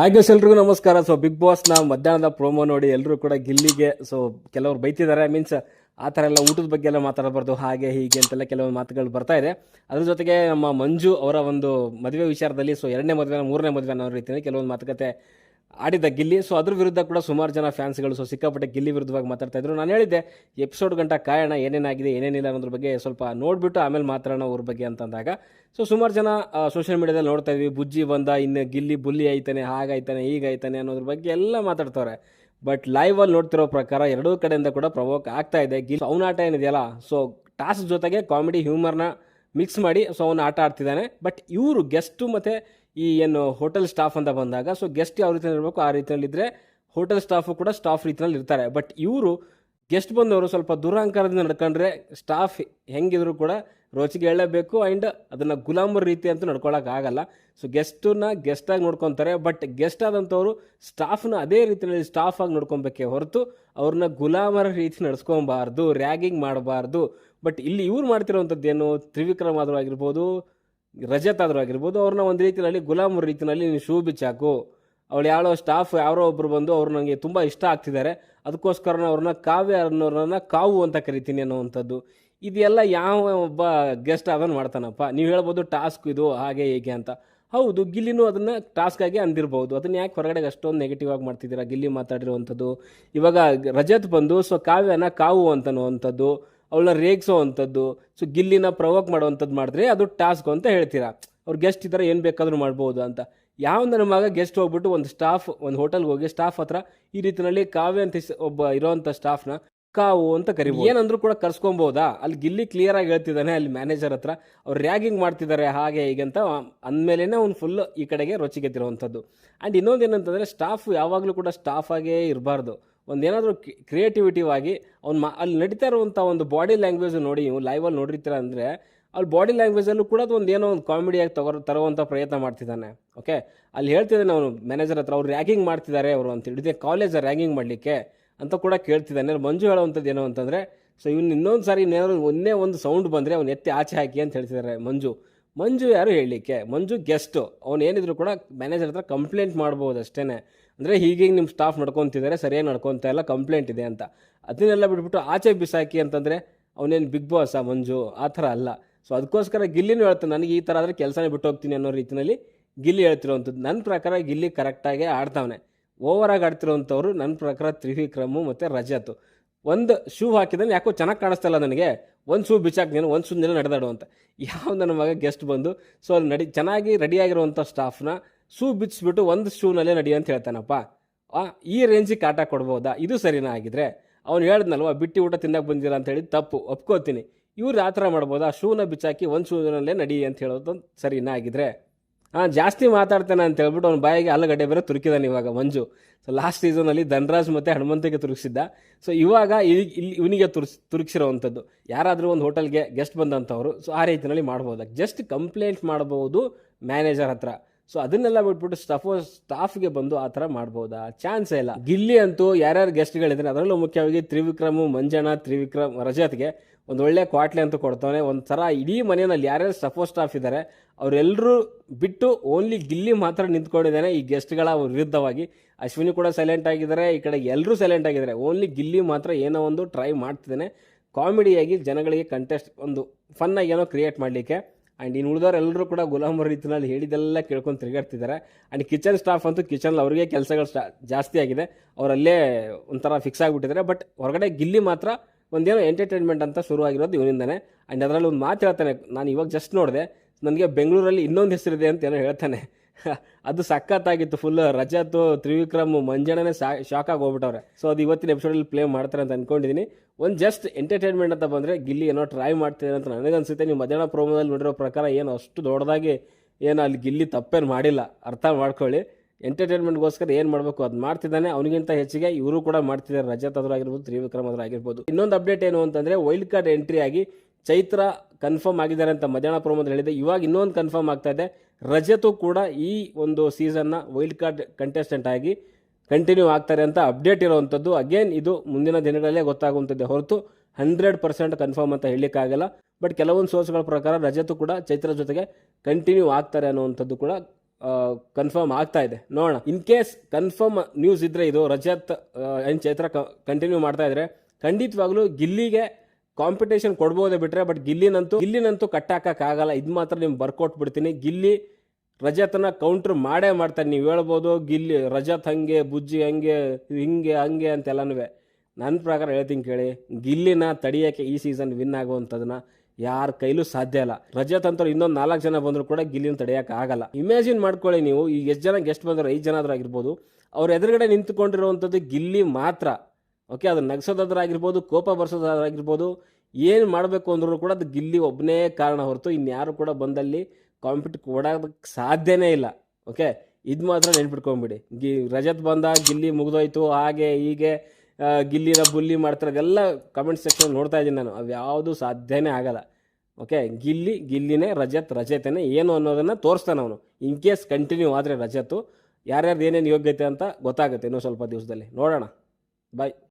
ಹಾಗೆ ಎಲ್ರಿಗೂ ನಮಸ್ಕಾರ. ಸೊ ಬಿಗ್ ಬಾಸ್ನ ಮಧ್ಯಾಹ್ನದ ಪ್ರೋಮೋ ನೋಡಿ ಎಲ್ಲರೂ ಕೂಡ ಗಿಲ್ಲಿಗೆ ಸೊ ಕೆಲವರು ಬೈತಿದ್ದಾರೆ. ಮೀನ್ಸ್ ಆ ಥರ ಎಲ್ಲ ಊಟದ ಬಗ್ಗೆ ಎಲ್ಲ ಮಾತಾಡಬಾರ್ದು, ಹಾಗೆ, ಹೀಗೆ ಅಂತೆಲ್ಲ ಕೆಲವೊಂದು ಮಾತುಗಳು ಬರ್ತಾ ಇದೆ. ಅದ್ರ ಜೊತೆಗೆ ನಮ್ಮ ಮಂಜು ಅವರ ಒಂದು ಮದುವೆ ವಿಚಾರದಲ್ಲಿ ಸೊ ಎರಡನೇ ಮದುವೆ ಮೂರನೇ ಮದುವೆ ಅನ್ನೋ ರೀತಿಯಲ್ಲಿ ಕೆಲವೊಂದು ಮಾತುಕತೆ ಆಡಿದ್ದ ಗಿಲ್ಲಿ. ಸೊ ಅದ್ರ ವಿರುದ್ಧ ಕೂಡ ಸುಮಾರು ಜನ ಫ್ಯಾನ್ಸ್ಗಳು ಸೊ ಸಿಕ್ಕಾಪಟ್ಟೆ ಗಿಲ್ಲಿ ವಿರುದ್ಧವಾಗಿ ಮಾತಾಡ್ತಾ ಇದ್ರು. ನಾನು ಹೇಳಿದ್ದೆ, ಎಪಿಸೋಡ್ ಗಂಟ ಕಾಯೋಣ ಏನೇನಾಗಿದೆ, ಏನೇನಿಲ್ಲ ಅನ್ನೋದ್ರ ಬಗ್ಗೆ ಸ್ವಲ್ಪ ನೋಡಿಬಿಟ್ಟು ಆಮೇಲೆ ಮಾತಾಡೋಣ ಅವ್ರ ಬಗ್ಗೆ ಅಂತಂದಾಗ. ಸೊ ಸುಮಾರು ಜನ ಸೋಷಿಯಲ್ ಮೀಡಿಯಾದಲ್ಲಿ ನೋಡ್ತಾ ಇದ್ವಿ. ಬುಜ್ಜಿ ಬಂದ, ಇನ್ನು ಗಿಲ್ಲಿ ಬುಲ್ಲಿ ಐತಾನೆ ಹಾಗಾಯ್ತಾನೆ ಹೀಗಾಯ್ತಾನೆ ಅನ್ನೋದ್ರ ಬಗ್ಗೆ ಎಲ್ಲ ಮಾತಾಡ್ತವ್ರೆ. ಬಟ್ ಲೈವ್ ಅಲ್ಲಿ ನೋಡ್ತಿರೋ ಪ್ರಕಾರ ಎರಡೂ ಕಡೆಯಿಂದ ಕೂಡ ಪ್ರವೋಕ್ ಆಗ್ತಾ ಇದೆ. ಗಿಲ್ ಅವನ ಆಟ ಏನಿದೆಯಲ್ಲ ಸೊ ಟಾಸ್ಕ್ ಜೊತೆಗೆ ಕಾಮಿಡಿ ಹ್ಯೂಮರ್ನ ಮಿಕ್ಸ್ ಮಾಡಿ ಸೊ ಅವನು ಆಟ ಆಡ್ತಿದ್ದಾನೆ. ಬಟ್ ಇವರು ಗೆಸ್ಟು ಮತ್ತು ಈ ಏನು ಹೋಟೆಲ್ ಸ್ಟಾಫ್ ಅಂತ ಬಂದಾಗ ಸೊ ಗೆಸ್ಟ್ ಯಾವ ರೀತಿಯಲ್ಲಿ ಇರಬೇಕು, ಆ ರೀತಿಯಲ್ಲಿ ರೀತಿಯಲ್ಲಿದ್ದರೆ ಹೋಟೆಲ್ ಸ್ಟಾಫು ಕೂಡ ಸ್ಟಾಫ್ ರೀತಿಯಲ್ಲಿ ಇರ್ತಾರೆ. ಬಟ್ ಇವರು ಗೆಸ್ಟ್ ಬಂದವರು ಸ್ವಲ್ಪ ದುರಹಂಕಾರದಿಂದ ನಡ್ಕೊಂಡ್ರೆ ಸ್ಟಾಫ್ ಹೆಂಗಿದ್ರು ಕೂಡ ರೋಚಿಗೆ ಹೇಳಲೇಬೇಕು ಆ್ಯಂಡ್ ಅದನ್ನು ಗುಲಾಮರ ರೀತಿ ಅಂತೂ ಆಗಲ್ಲ. ಸೊ ಗೆಸ್ಟನ್ನ ಗೆಸ್ಟಾಗಿ ನೋಡ್ಕೊತಾರೆ. ಬಟ್ ಗೆಸ್ಟ್ ಆದಂಥವ್ರು ಸ್ಟಾಫ್ನ ಅದೇ ರೀತಿಯಲ್ಲಿ ಸ್ಟಾಫ್ ಆಗಿ ನೋಡ್ಕೊಬೇಕೆ ಹೊರತು ಅವ್ರನ್ನ ಗುಲಾಮರ ರೀತಿ ನಡ್ಸ್ಕೊಬಾರ್ದು ರ್ಯಾಗಿಂಗ್ ಮಾಡಬಾರ್ದು. ಬಟ್ ಇಲ್ಲಿ ಇವ್ರು ಮಾಡ್ತಿರೋವಂಥದ್ದು ಏನು ತ್ರಿವಿಕ್ರಮ್ ಆದರೂ ಆಗಿರ್ಬೋದು ರಜತ್ ಆದರೂ ಆಗಿರ್ಬೋದು, ಅವ್ರನ್ನ ಒಂದು ರೀತಿಯಲ್ಲಿ ಗುಲಾಮರ ರೀತಿಯಲ್ಲಿ ನೀನು ಶೂ ಬಿಚ್ಚಾಕು ಅವಳು ಯಾರೋ ಸ್ಟಾಫ್ ಯಾರೋ ಒಬ್ರು ಬಂದು ಅವ್ರು ನನಗೆ ತುಂಬ ಇಷ್ಟ ಆಗ್ತಿದ್ದಾರೆ. ಅದಕ್ಕೋಸ್ಕರ ಅವ್ರನ್ನ ಕಾವ್ಯ ಅನ್ನೋರನ್ನ ಕಾವು ಅಂತ ಕರಿತೀನಿ ಅನ್ನೋವಂಥದ್ದು. ಇದೆಲ್ಲ ಯಾವ ಒಬ್ಬ ಗೆಸ್ಟ್ ಅದನ್ನು ಮಾಡ್ತಾನಪ್ಪ? ನೀವು ಹೇಳ್ಬೋದು ಟಾಸ್ಕ್ ಇದು, ಹಾಗೆ ಹೇಗೆ ಅಂತ. ಹೌದು, ಗಿಲ್ಲಿನೂ ಅದನ್ನು ಟಾಸ್ಕ್ ಆಗಿ ಅಂದಿರ್ಬೋದು. ಅದನ್ನ ಯಾಕೆ ಹೊರಗಡೆ ಅಷ್ಟೊಂದು ನೆಗೆಟಿವ್ ಆಗಿ ಮಾಡ್ತಿದ್ದೀರಾ? ಗಿಲ್ಲಿ ಮಾತಾಡಿರುವಂಥದ್ದು. ಇವಾಗ ರಜತ್ ಬಂದು, ಸೊ ಕಾವ್ಯನ ಕಾವು ಅಂತನ್ನುವಂಥದ್ದು ಅವಳನ್ನ ರೇಗಿಸೋ ಅಂಥದ್ದು, ಸೊ ಗಿಲ್ಲಿನ ಪ್ರವೋಕ್ ಮಾಡುವಂಥದ್ದು ಮಾಡಿದ್ರೆ ಅದು ಟಾಸ್ಕ್ ಅಂತ ಹೇಳ್ತೀರಾ? ಅವ್ರು ಗೆಸ್ಟ್ ಇದ್ದಾರೆ ಏನು ಬೇಕಾದರೂ ಮಾಡ್ಬೋದು ಅಂತ. ಯಾವ ನನ್ನ ಮಗ ಗೆಸ್ಟ್ ಹೋಗ್ಬಿಟ್ಟು ಒಂದು ಸ್ಟಾಫ್, ಒಂದು ಹೋಟೆಲ್ಗೆ ಹೋಗಿ ಸ್ಟಾಫ್ ಹತ್ರ ಈ ರೀತಿಯಲ್ಲಿ ಕಾವ್ಯ ಅಂತ ಒಬ್ಬ ಇರೋವಂಥ ಸ್ಟಾಫ್ನ ಕಾವು ಅಂತ ಕರಿಬೋದು. ಏನಂದ್ರೂ ಕೂಡ ಕರ್ಸ್ಕೊಬೋದಾ? ಅಲ್ಲಿ ಗಿಲ್ಲಿ ಕ್ಲಿಯರ್ ಆಗಿ ಹೇಳ್ತಿದ್ದಾನೆ ಅಲ್ಲಿ ಮ್ಯಾನೇಜರ್ ಹತ್ರ. ಅವ್ರು ರ್ಯಾಗಿಂಗ್ ಮಾಡ್ತಿದ್ದಾರೆ ಹಾಗೆ ಹೀಗೆ ಅಂತ ಅಂದಮೇಲೆ ಅವ್ನು ಫುಲ್ ಈ ಕಡೆಗೆ ರೊಚ್ಚಿಗೆತ್ತಿರುವಂಥದ್ದು. ಆ್ಯಂಡ್ ಇನ್ನೊಂದು ಏನಂತಂದರೆ ಸ್ಟಾಫ್ ಯಾವಾಗಲೂ ಕೂಡ ಸ್ಟಾಫ್ ಆಗೇ ಇರಬಾರ್ದು. ಒಂದೇನಾದರೂ ಕ್ರಿಯೇಟಿವಿಟಿವ್ ಆಗಿ ಅವ್ನು ಮಾ ಅಲ್ಲಿ ನಡೀತಾ ಇರುವಂಥ ಒಂದು ಬಾಡಿ ಲ್ಯಾಂಗ್ವೇಜ್ ನೋಡಿ ನೀವು ಲೈವಲ್ಲಿ ನೋಡಿರ್ತೀರ ಅಂದರೆ, ಅಲ್ಲಿ ಬಾಡಿ ಲ್ಯಾಂಗ್ವೇಜಲ್ಲೂ ಕೂಡ ಒಂದು ಏನೋ ಒಂದು ಕಾಮಿಡಿಯಾಗಿ ತಗೋ ತರುವಂಥ ಪ್ರಯತ್ನ ಮಾಡ್ತಿದ್ದಾನೆ ಓಕೆ ಅಲ್ಲಿ ಹೇಳ್ತಿದ್ದಾನೆ ಅವನು ಮ್ಯಾನೇಜರ್ ಹತ್ರ, ಅವ್ರು ರ್ಯಾಗಿಂಗ್ ಮಾಡ್ತಿದ್ದಾರೆ ಅವರು ಅಂತ ಹೇಳಿದೆ ಕಾಲೇಜ್ ರ್ಯಾಗಿಂಗ್ ಮಾಡಲಿಕ್ಕೆ ಅಂತ ಕೂಡ ಕೇಳ್ತಿದ್ದಾನೆ. ಮಂಜು ಹೇಳುವಂಥದ್ದು ಏನೋ ಅಂತಂದರೆ ಸೊ ಇವ್ನು ಇನ್ನೊಂದು ಸಾರಿ ಏನಾದ್ರು ಒಂದೇ ಒಂದು ಸೌಂಡ್ ಬಂದರೆ ಅವ್ನು ಎತ್ತಿ ಆಚೆ ಹಾಕಿ ಅಂತ ಹೇಳ್ತಿದ್ದಾರೆ ಮಂಜು. ಮಂಜು ಯಾರು ಹೇಳಲಿಕ್ಕೆ? ಮಂಜು ಗೆಸ್ಟು ಅವ್ನು ಏನಿದ್ರು ಕೂಡ ಮ್ಯಾನೇಜರ್ ಹತ್ರ ಕಂಪ್ಲೇಂಟ್ ಮಾಡ್ಬೋದು ಅಷ್ಟೇ ಅಂದರೆ ಹೀಗೆ ನಿಮ್ಮ ಸ್ಟಾಫ್ ನಡ್ಕೊತಿದ್ದಾರೆ ಸರಿಯಾಗಿ ನಡ್ಕೊತಾ ಇಲ್ಲ ಕಂಪ್ಲೇಂಟ್ ಇದೆ ಅಂತ. ಅದನ್ನೆಲ್ಲ ಬಿಟ್ಬಿಟ್ಟು ಆಚೆ ಬಿಸಾಕಿ ಅಂತಂದರೆ ಅವನೇನು ಬಿಗ್ ಬಾಸ್ ಆ ಮಂಜು? ಆ ಥರ ಅಲ್ಲ. ಸೊ ಅದಕ್ಕೋಸ್ಕರ ಗಿಲ್ಲಿನೂ ಹೇಳ್ತಾನೆ, ನನಗೆ ಈ ಥರ ಆದರೆ ಕೆಲಸನೇ ಬಿಟ್ಟು ಹೋಗ್ತೀನಿ ಅನ್ನೋ ರೀತಿಯಲ್ಲಿ ಗಿಲ್ಲಿ ಹೇಳ್ತಿರುವಂಥದ್ದು ನನ್ನ ಪ್ರಕಾರ ಗಿಲ್ಲಿ ಕರೆಕ್ಟಾಗಿ ಆಡ್ತಾವನೆ. ಓವರಾಗಿ ಆಡ್ತಿರೋವಂಥವ್ರು ನನ್ನ ಪ್ರಕಾರ ತ್ರಿವಿಕ್ರಮು ಮತ್ತು ರಜತ್. ಒಂದು ಶೂ ಹಾಕಿದ್ರೆ ಯಾಕೋ ಚೆನ್ನಾಗಿ ಕಾಣಿಸ್ತಾ ಇಲ್ಲ ನನಗೆ. ಒಂದು ಶೂ ಬಿಚ್ಚಾಕ್ ನೀನು, ಒಂದು ಶೂ ನೀನು ನಡೆದಾಡು ಅಂತ. ಯಾವ ನನ್ನ ಮಗ ಗೆಸ್ಟ್ ಬಂದು, ಸೊ ಅಲ್ಲಿ ನಡಿ, ಚೆನ್ನಾಗಿ ರೆಡಿಯಾಗಿರುವಂಥ ಸ್ಟಾಫ್ನ ಶೂ ಬಿಚ್ಚಿಬಿಟ್ಟು ಒಂದು ಶೂನಲ್ಲೇ ನಡಿ ಅಂತ ಹೇಳ್ತಾನಪ್ಪ. ಈ ರೇಂಜಿಗೆ ಕಾಟ ಕೊಡ್ಬೋದಾ? ಇದು ಸರಿನಾ ಆಗಿದ್ರೆ ಅವ್ನು ಹೇಳ್ದನಲ್ವ, ಬಿಟ್ಟು ಊಟ ತಿನ್ನಕ್ಕೆ ಬಂದಿಲ್ಲ ಅಂತ ಹೇಳಿ ತಪ್ಪು, ಒಪ್ಕೋತೀನಿ. ಇವ್ರು ಆ ಥರ ಮಾಡ್ಬೋದಾ? ಶೂನ ಬಿಚ್ಚಾಕಿ ಒಂದು ಶೂನಲ್ಲೇ ನಡಿ ಅಂತ ಹೇಳೋದು ಸರಿನಾ ಆಗಿದ್ರೆ ಹಾಂ, ಜಾಸ್ತಿ ಮಾತಾಡ್ತಾನೆ ಅಂತ ಹೇಳ್ಬಿಟ್ಟು ಅವ್ನ ಬಾಯಿಗೆ ಆಲೂಗಡ್ಡೆ ಬೇರೆ ತುರುಕಿದಾನೆ ಇವಾಗ, ಮಂಜು. ಸೊ ಲಾಸ್ಟ್ ಸೀಸನಲ್ಲಿ ಧನರಾಜ್ ಮತ್ತು ಹನುಮಂತಿಗೆ ತುರುಗಿಸಿದ್ದ. ಸೊ ಇವಾಗ ಇಲ್ಲಿ ಇವನಿಗೆ ತುರ್ಸ್ ತುರುಗಿಸಿರೋವಂಥದ್ದು ಯಾರಾದರೂ ಒಂದು ಹೋಟೆಲ್ಗೆ ಗೆಸ್ಟ್ ಬಂದಂಥವ್ರು ಸೊ ಆ ರೀತಿಯಲ್ಲಿ ಮಾಡ್ಬೋದು. ಜಸ್ಟ್ ಕಂಪ್ಲೇಂಟ್ ಮಾಡ್ಬೋದು ಮ್ಯಾನೇಜರ್ ಹತ್ರ. ಸೊ ಅದನ್ನೆಲ್ಲ ಬಿಟ್ಬಿಟ್ಟು ಸ್ಟಾಫ್ ಸ್ಟಾಫ್ಗೆ ಬಂದು ಆ ಥರ ಮಾಡ್ಬೋದಾ? ಚಾನ್ಸ್ ಇಲ್ಲ. ಗಿಲ್ಲಿ ಅಂತೂ ಯಾರ್ಯಾರು ಗೆಸ್ಟ್ಗಳಿದ್ದಾರೆ ಅದರಲ್ಲೂ ಮುಖ್ಯವಾಗಿ ತ್ರಿವಿಕ್ರಮು ಮಂಜಣ್ಣ ತ್ರಿವಿಕ್ರಮ್, ರಜತ್ಗೆ ಒಂದು ಒಳ್ಳೆ ಕ್ವಾಟ್ಲೆ ಅಂತ ಕೊಡ್ತಾನೆ ಒಂಥರ ಇಡೀ ಮನೆಯಲ್ಲಿ ಯಾರ್ಯಾರು ಸ್ಟಫೋ ಸ್ಟಾಫ್ ಇದ್ದಾರೆ ಅವರೆಲ್ಲರೂ ಬಿಟ್ಟು ಓನ್ಲಿ ಗಿಲ್ಲಿ ಮಾತ್ರ ನಿಂತ್ಕೊಂಡಿದ್ದಾನೆ ಈ ಗೆಸ್ಟ್ಗಳ ವಿರುದ್ಧವಾಗಿ. ಅಶ್ವಿನಿ ಕೂಡ ಸೈಲೆಂಟ್ ಆಗಿದ್ದಾರೆ, ಈ ಕಡೆ ಎಲ್ಲರೂ ಸೈಲೆಂಟ್ ಆಗಿದ್ದಾರೆ. ಓನ್ಲಿ ಗಿಲ್ಲಿ ಮಾತ್ರ ಏನೋ ಒಂದು ಟ್ರೈ ಮಾಡ್ತಿದ್ದಾನೆ. ಕಾಮಿಡಿಯಾಗಿ ಜನಗಳಿಗೆ ಕಂಟೆಸ್ಟ್ ಒಂದು ಫನ್ನಾಗಿ ಏನೋ ಕ್ರಿಯೇಟ್ ಮಾಡಲಿಕ್ಕೆ. ಆ್ಯಂಡ್ ಇನ್ನು ಉಳಿದವರೆಲ್ಲರೂ ಕೂಡ ಗುಲಾಮರ ರೀತಿನಲ್ಲಿ ಹೇಳಿದೆಲ್ಲ ಕೇಳ್ಕೊಂಡು ತಿರುಗಾಡ್ತಿದ್ದಾರೆ ಆ್ಯಂಡ್ ಕಿಚನ್ ಸ್ಟಾಫ್ ಅಂತೂ ಕಿಚನಲ್ಲಿ ಅವ್ರಿಗೆ ಕೆಲಸಗಳು ಸ್ಟಾ, ಜಾಸ್ತಿ ಆಗಿದೆ. ಅವರಲ್ಲೇ ಒಂಥರ ಫಿಕ್ಸ್ ಆಗಿಬಿಟ್ಟಿದ್ದಾರೆ ಬಟ್ ಹೊರಗಡೆ ಗಿಲ್ಲಿ ಮಾತ್ರ ಒಂದೇನೋ ಎಂಟರ್ಟೈನ್ಮೆಂಟ್ ಅಂತ ಶುರು ಆಗಿರೋದು ಇವನಿಂದಾನೆ ಆ್ಯಂಡ್ ಅದರಲ್ಲಿ ಒಂದು ಮಾತು ಹೇಳ್ತಾನೆ. ನಾನು ಇವಾಗ ಜಸ್ಟ್ ನೋಡಿದೆ. ನನಗೆ ಬೆಂಗಳೂರಲ್ಲಿ ಇನ್ನೊಂದು ಹೆಸರಿದೆ ಅಂತ ಏನೋ ಹೇಳ್ತಾನೆ. ಅದು ಸಖತ್ತಾಗಿತ್ತು ಫುಲ್ ರಜತ್ ತ್ರಿವಿಕ್ರಮ್, ಮಂಜಣ್ಣನೇ ಶಾಕ್ ಆಗಿ ಹೋಗ್ಬಿಟ್ಟವ್ರೆ. ಸೊ ಅದು ಇವತ್ತಿನ ಎಪಿಸೋಡಲ್ಲಿ ಪ್ಲೇ ಮಾಡ್ತಾರೆ ಅಂತ ಅನ್ಕೊಂಡಿದ್ದೀನಿ ಒಂದು ಜಸ್ಟ್ ಎಂಟರ್ಟೈನ್ಮೆಂಟ್ ಅಂತ ಬಂದರೆ, ಗಿಲ್ಲಿ ಏನೋ ಟ್ರೈ ಮಾಡ್ತಿದ್ದಾರೆ ಅಂತ ನನಗನ್ಸುತ್ತೆ. ನೀವು ಮಧ್ಯಾಹ್ನ ಪ್ರೋಮೋದಲ್ಲಿ ನೋಡಿರೋ ಪ್ರಕಾರ ಏನು ಅಷ್ಟು ದೊಡ್ಡದಾಗಿ ಏನು ಅಲ್ಲಿ ಗಿಲ್ಲಿ ತಪ್ಪೇನು ಮಾಡಿಲ್ಲ. ಅರ್ಥ ಮಾಡ್ಕೊಳ್ಳಿ. ಎಂಟರ್ಟೈನ್ಮೆಂಟ್ಗೋಸ್ಕರ ಏನು ಮಾಡಬೇಕು, ಅದು ಮಾಡ್ತಿದ್ದಾನೆ. ಅವನಿಗಿಂತ ಹೆಚ್ಚಿಗೆ ಇವರು ಕೂಡ ಮಾಡ್ತಿದ್ದಾರೆ. ರಜತ್ ಅದ್ರಾಗಿರ್ಬೋದು, ತ್ರಿವಿಕ್ರಮ್ ಆಗಿರ್ಬೋದು ಇನ್ನೊಂದು ಅಪ್ಡೇಟ್ ಏನು ಅಂತಂದರೆ ವೈಲ್ಡ್ ಕಾರ್ಡ್ ಎಂಟ್ರಿ ಆಗಿ ಚೈತ್ರ ಕನ್ಫರ್ಮ್ ಆಗಿದ್ದಾರೆ ಅಂತ ಮಧ್ಯಾಹ್ನ ಪ್ರೋಮೋದಲ್ಲಿ ಹೇಳಿದೆ. ಇವಾಗ ಇನ್ನೊಂದು ಕನ್ಫರ್ಮ್ ಆಗ್ತಾ ಇದೆ. ರಜತು ಕೂಡ ಈ ಒಂದು ಸೀಸನ್ನ ವೈಲ್ಡ್ ಕಾರ್ಡ್ ಕಂಟೆಸ್ಟೆಂಟ್ ಆಗಿ ಕಂಟಿನ್ಯೂ ಆಗ್ತಾರೆ ಅಂತ ಅಪ್ಡೇಟ್ ಇರುವಂಥದ್ದು ಅಗೇನ್ ಇದು ಮುಂದಿನ ದಿನಗಳಲ್ಲೇ ಗೊತ್ತಾಗುವಂಥದ್ದು ಹೊರತು ಹಂಡ್ರೆಡ್ ಪರ್ಸೆಂಟ್ ಕನ್ಫರ್ಮ್ ಅಂತ ಹೇಳಲಿಕ್ಕಾಗಲ್ಲ. ಬಟ್ ಕೆಲವೊಂದು ಸೋರ್ಸ್ಗಳ ಪ್ರಕಾರ ರಜತು ಕೂಡ ಚೈತ್ರ ಜೊತೆಗೆ ಕಂಟಿನ್ಯೂ ಆಗ್ತಾರೆ ಅನ್ನುವಂಥದ್ದು ಕೂಡ ಕನ್ಫರ್ಮ್ ಆಗ್ತಾ ಇದೆ. ನೋಡೋಣ. ಇನ್ ಕೇಸ್ ಕನ್ಫರ್ಮ್ ನ್ಯೂಸ್ ಇದ್ರೆ ಇದು ರಜತ್ ಏನು ಚೈತ್ರ ಕಂಟಿನ್ಯೂ ಮಾಡ್ತಾ ಇದ್ರೆ ಖಂಡಿತವಾಗ್ಲೂ ಗಿಲ್ಲಿಗೆ ಕಾಂಪಿಟೇಷನ್ ಕೊಡ್ಬೋದೇ ಬಿಟ್ರೆ ಬಟ್ ಗಿಲ್ಲಿನಂತೂ ಗಿಲ್ಲಿನಂತೂ ಕಟ್ಟಾಕಕ್ಕಾಗಲ್ಲ. ಇದು ಮಾತ್ರ ನಿಮ್ಗೆ ಬರ್ಕೊಟ್ಬಿಡ್ತೀನಿ ಗಿಲ್ಲಿ ರಜತನ ಕೌಂಟ್ರ್ ಮಾಡೇ ಮಾಡ್ತಾನೆ ನೀವು ಹೇಳ್ಬೋದು, ಗಿಲ್ಲಿ ರಜತ್ ಹಂಗೆ, ಬುಜ್ಜಿ ಹಂಗೆ, ಹಿಂಗೆ, ಹಂಗೆ ಅಂತೆಲ್ಲನೂ ನನ್ನ ಪ್ರಕಾರ ಹೇಳ್ತೀನಿ ಕೇಳಿ, ಗಿಲ್ಲಿನ ತಡಿಯೋಕ್ಕೆ ಈ ಸೀಸನ್ ವಿನ್ ಆಗುವಂಥದ್ದನ್ನ ಯಾರ ಕೈಲೂ ಸಾಧ್ಯ ಇಲ್ಲ. ರಜತ್ ಅಂತವ್ರು ಇನ್ನೊಂದು ನಾಲ್ಕು ಜನ ಬಂದರೂ ಕೂಡ ಗಿಲ್ಲಿನ ತಡೆಯೋಕೆ ಆಗಲ್ಲ ಇಮ್ಯಾಜಿನ್ ಮಾಡ್ಕೊಳ್ಳಿ ನೀವು, ಈಗ ಎಷ್ಟು ಜನ ಗೆಸ್ಟ್ ಬಂದರು, ಐದು ಜನ ಆದರೂ ಆಗಿರ್ಬೋದು, ಅವ್ರ ಎದುರುಗಡೆ ನಿಂತ್ಕೊಂಡಿರುವಂಥದ್ದು ಗಿಲ್ಲಿ ಮಾತ್ರ. ಓಕೆ ಅದು ನಗ್ಸೋದಾದ್ರಾಗಿರ್ಬೋದು, ಕೋಪ ಬರ್ಸೋದಾದ್ರಾಗಿರ್ಬೋದು, ಏನು ಮಾಡಬೇಕು ಅಂದ್ರೂ ಕೂಡ ಅದು ಗಿಲ್ಲಿ ಒಬ್ಬನೇ ಕಾರಣ ಹೊರತು ಇನ್ಯಾರು ಕೂಡ ಬಂದಲ್ಲಿ ಕಾಂಪಿಟ್ ಕೊಡೋದಕ್ಕೆ ಸಾಧ್ಯನೇ ಇಲ್ಲ. ಓಕೆ ಇದು ಮಾತ್ರ ನೆನ್ಪಿಟ್ಕೊಂಬಿಡಿ. ಗಿ, ರಜತ್ ಬಂದ, ಗಿಲ್ಲಿ ಮುಗಿದೋಯ್ತು, ಹಾಗೆ, ಹೀಗೆ ಗಿಲ್ಲಿನ ಬುಲ್ಲಿ ಮಾಡ್ತಾರೆ ಅದೆಲ್ಲ ಕಮೆಂಟ್ ಸೆಕ್ಷನ್ ನೋಡ್ತಾ ಇದ್ದೀನಿ ನಾನು. ಅವು ಯಾವುದು ಸಾಧ್ಯನೇ ಆಗಲ್ಲ. ಓಕೆ ಗಿಲ್ಲಿ, ಗಿಲ್ಲಿನೇ, ರಜತ್, ರಜತನೇ, ಏನು ಅನ್ನೋದನ್ನು ತೋರಿಸ್ತಾನೆ ಅವನು. ಇನ್ ಕೇಸ್ ಕಂಟಿನ್ಯೂ ಆದರೆ ರಜತ್ತು, ಯಾರ್ಯಾರ್ದು ಏನೇನು ಯೋಗ್ಯತೆ ಅಂತ ಗೊತ್ತಾಗುತ್ತೆ ಇನ್ನೂ ಸ್ವಲ್ಪ ದಿವಸದಲ್ಲಿ. ನೋಡೋಣ. ಬಾಯ್